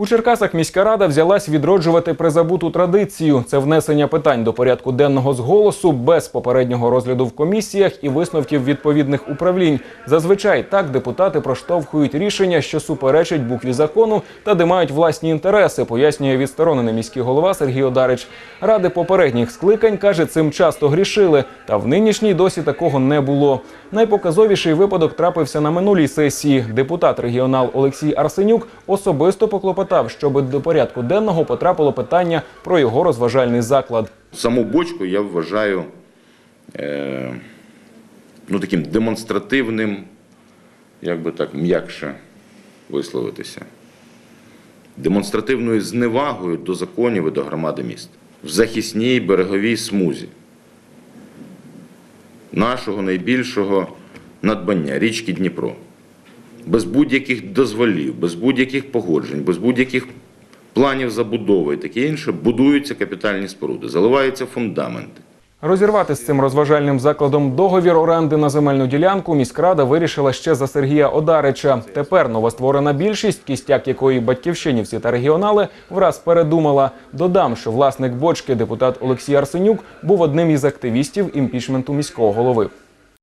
У Черкасах міська рада взялась відроджувати призабуту традицію. Це внесення питань до порядку денного з голосу без попереднього розгляду в комісіях і висновків відповідних управлінь. Зазвичай так депутати проштовхують рішення, що суперечать букві закону та де мають власні інтереси, пояснює відсторонений міський голова Сергій Одарич. Ради попередніх скликань каже, цим часто грішили. Та в нинішній досі такого не було. Найпоказовіший випадок трапився на минулій сесії. Депутат регіонал Олексій Арсенюк особисто поклопотав, щоб до порядку денного потрапило питання про його розважальний заклад. Саму бочку я вважаю е, ну, таким демонстративним, як би так м'якше висловитися, демонстративною зневагою до законів і до громади міста в захисній береговій смузі нашого найбільшого надбання річки Дніпро. Без будь-яких дозволів, без будь-яких погоджень, без будь-яких планів забудови і таке інше, будуються капітальні споруди, заливаються фундаменти. Розірвати з цим розважальним закладом договір оренди на земельну ділянку міськрада вирішила ще за Сергія Одарича. Тепер новостворена більшість, кістяк якої батьківщинівці та регіонали, враз передумала. Додам, що власник бочки, депутат Олексій Арсенюк, був одним із активістів імпічменту міського голови.